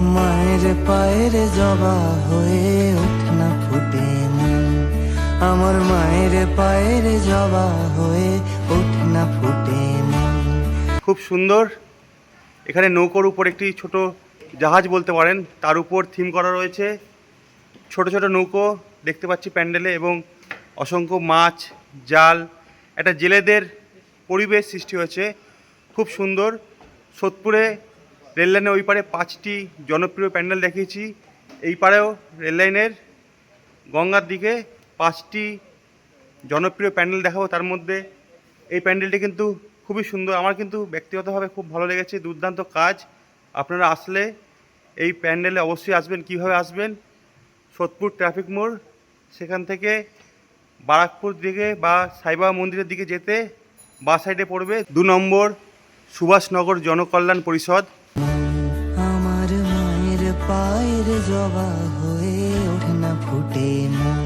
মায়ের পায়ের জবা হয়ে ওঠ না ফুটে আমার মায়ের পায়ের জবা হয়ে ওঠ না ফুটে খুব সুন্দর। এখানে নৌকোর উপর একটি ছোট জাহাজ বলতে পারেন, তার উপর থিম করা রয়েছে। ছোট ছোট নৌকো দেখতে পাচ্ছি প্যান্ডেলে এবং অসংখ্য মাছ, জাল, একটা জেলেদের পরিবেশ সৃষ্টি হয়েছে। খুব সুন্দর। সোদপুরে রেললাইনের ওই পারে পাঁচটি জনপ্রিয় প্যান্ডেল দেখিয়েছি। এই পারেও রেললাইনের গঙ্গার দিকে পাঁচটি জনপ্রিয় প্যান্ডেল দেখাবো তার মধ্যে। এই প্যান্ডেলটি কিন্তু খুবই সুন্দর। আমার কিন্তু ব্যক্তিগতভাবে খুব ভালো লেগেছে, দুর্দান্ত কাজ। আপনারা আসলে এই প্যান্ডেলে অবশ্যই আসবেন। কীভাবে আসবেন? সোদপুর ট্রাফিক মোড়, সেখান থেকে বারাকপুর দিকে বা সাইবাবা মন্দিরের দিকে যেতে বা সাইডে পড়বে দু নম্বর সুভাষনগর জনকল্যাণ পরিষদ। পায়ের জবা হয়ে ওঠে না ফুটে মন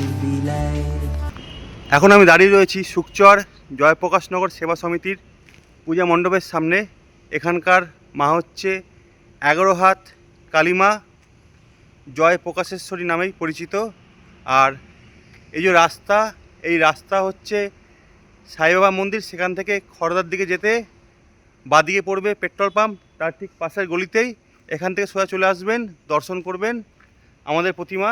এখন আমি দাঁড়িয়ে রয়েছি সুকচর জয়প্রকাশনগর সেবা সমিতির পূজা মণ্ডপের সামনে। এখানকার মা হচ্ছে এগারো হাত কালীমা জয় প্রকাশেশ্বরী নামেই পরিচিত। আর এই যে রাস্তা, এই রাস্তা হচ্ছে সাইবাবা মন্দির। সেখান থেকে খড়দার দিকে যেতে বাদিকে পড়বে পেট্রোল পাম্প। তার ঠিক পাশের গলিতেই এখান থেকে সোজা চলে আসবেন, দর্শন করবেন আমাদের প্রতিমা।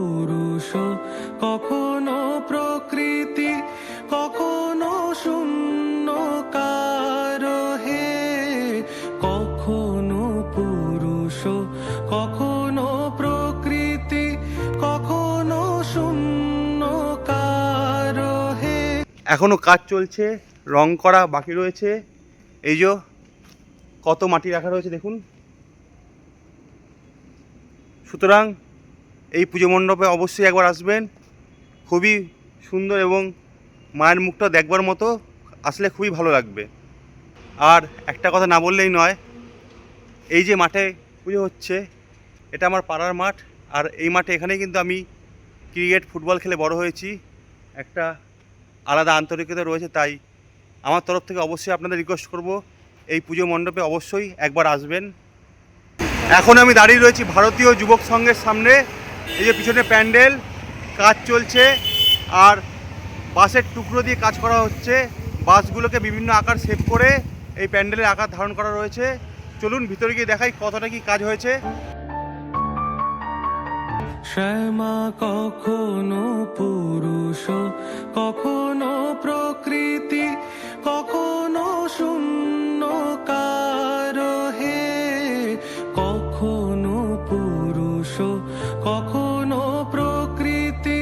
এখনও কাজ চলছে, রং করা বাকি রয়েছে। এই যে কত মাটি রাখা রয়েছে দেখুন। সুতরাং এই পুজো মণ্ডপে অবশ্যই একবার আসবেন। খুবই সুন্দর এবং মায়ের মুখটা দেখবার মতো, আসলে খুবই ভালো লাগবে। আর একটা কথা না বললেই নয়, এই যে মাঠে পুজো হচ্ছে, এটা আমার পাড়ার মাঠ। আর এই মাঠে এখানেই কিন্তু আমি ক্রিকেট, ফুটবল খেলে বড় হয়েছি। একটা আলাদা আন্তরিকতা রয়েছে তাই আমার তরফ থেকে অবশ্যই আপনাদের রিকোয়েস্ট করব। এই পুজো মণ্ডপে অবশ্যই একবার আসবেন। এখন আমি দাঁড়িয়ে রয়েছি ভারতীয় যুবক সংঘের সামনে। এই যে পিছনে প্যান্ডেল, কাজ চলছে আর বাঁশের টুকরো দিয়ে কাজ করা হচ্ছে। বাসগুলোকে বিভিন্ন আকার শেপ করে এই প্যান্ডেলের আকার ধারণ করা রয়েছে। চলুন ভিতরে গিয়ে দেখাই কতটা কি কাজ হয়েছে। শ্যামা কখনো পুরুষ কখনো প্রকৃতি কখনো শূন্য হে। কখনো পুরুষ কখনো প্রকৃতি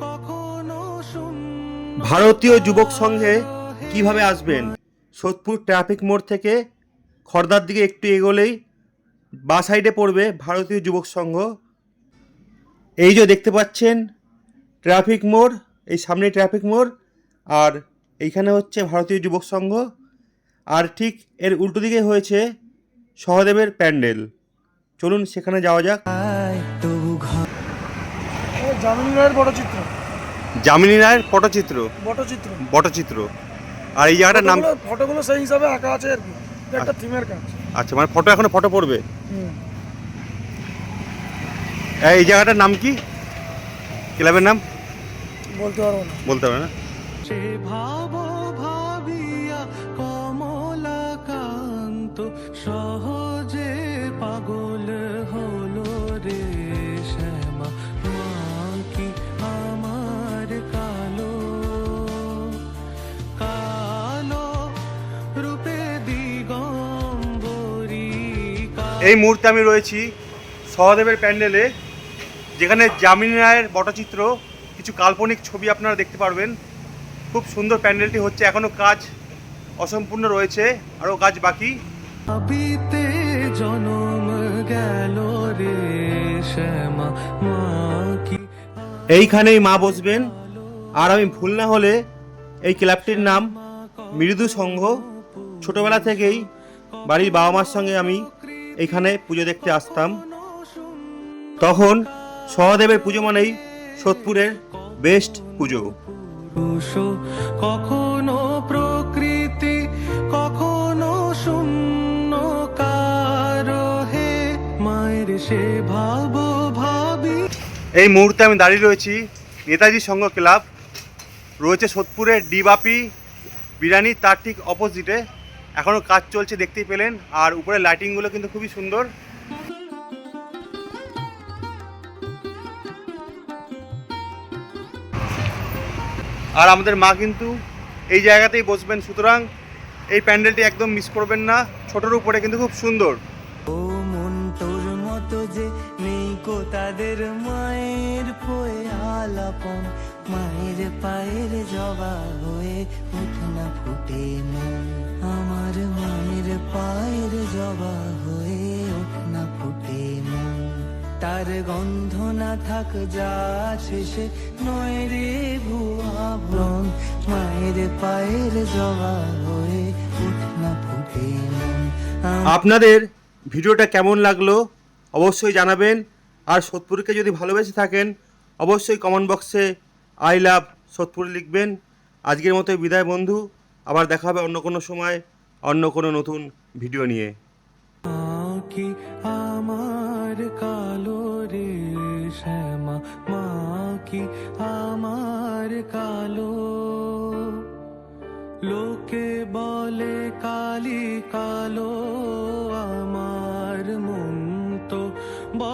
কখনো শূন্য ভারতীয় যুবক সংঘে কীভাবে আসবেন? সোদপুর ট্রাফিক মোড় থেকে খড়দার দিকে একটু এগোলেই বা সাইডে পড়বে ভারতীয় যুবক সংঘ। এই যে দেখতে পাচ্ছেন ট্রাফিক মোড় এই সামনে ট্রাফিক মোড় আর এইখানে হচ্ছে ভারতীয় যুবক সংঘ আর ঠিক এর উল্টো দিকে হয়েছে সহদেবের প্যান্ডেল। চলুন সেখানে যাওয়া যাক। জামিনী রায়ের পটচিত্র। যামিনী রায়ের পটচিত্র? পটচিত্র। পটচিত্র। আর এই জায়গাটার নাম ফটোগুলো- সেই হিসাবে আঁকা আছে আর কি। একটা থিমের কাজ। আচ্ছা মানে ফটো এখনও ফটো পড়বে। এই জায়গাটার নাম কি? ক্লাবের নাম? বলতে পারব না। বলতে হবে না। সে ভাব ভাবিয়া কমলাকান্ত সহজে পাগল হলো রে শ্যামা। কি আমার কালো? কালো রূপে দিগম্বরী এই মুহূর্তে আমি রয়েছি সহদেবের প্যান্ডেলে। যেখানে যামিনী রায়ের পটচিত্র কিছু কাল্পনিক ছবি আপনারা দেখতে পারবেন। খুব সুন্দর প্যান্ডেলটি হচ্ছে এখনও কাজ অসম্পূর্ণ রয়েছে আরও কাজ বাকি। বিতে জনম গেল রে শ্যামা এইখানেই মা বসবেন। আর আমি ভুল না হলে এই ক্লাবটির নাম মৃদু সংঘ। ছোটবেলা থেকেই বাড়ির বাবা মার সঙ্গে আমি এইখানে পুজো দেখতে আসতাম। তখন সহদেবের পুজো মানেই সোদপুরের বেস্ট পুজো। কখনো প্রকৃতি কখনো শূন্য কারও হে মায়ের সে ভাব ভাবি। এই মুহূর্তে আমি দাঁড়িয়ে রয়েছি নেতাজি সংঘ ক্লাব। রয়েছে সোদপুরের ডিবাপি বিরিয়ানি তার ঠিক অপোজিটে এখনও কাজ চলছে দেখতেই পেলেন। আর উপরে লাইটিংগুলো কিন্তু খুবই সুন্দর। আর আমাদের মা কিন্তু এই জায়গাতেই বসবেন, সুতরাং এই প্যান্ডেলটি একদম মিস করবেন না। ছোটোর উপরে কিন্তু খুব সুন্দর। ও মন তোর মতো যে নেই কো তাদের মায়ের পয়ে আলাপন। মায়ের পায়ের জবা হয়ে উঠ না ফুটে আমার মায়ের পায়ের জবা হয়ে উঠ না ফুটে মন তার গন্ধ না থাক যা শেষে নয় রে ভুয়া ভ্রণ মায়ের পায়ের জবা হয়ে উঠ না ফুটে আপনাদের ভিডিওটা কেমন লাগল অবশ্যই জানাবেন। আর সোদপুরকে যদি ভালোবেসে থাকেন অবশ্যই কমেন্ট বক্সে আই লাভ সোদপুর লিখবেন। আজকের মতো বিদায় বন্ধু আবার দেখা হবে অন্য কোনো সময় অন্য কোনো নতুন ভিডিও নিয়ে। আমার শ্যামা মা কি আমার কালো? লোকে বলে কালি কালো।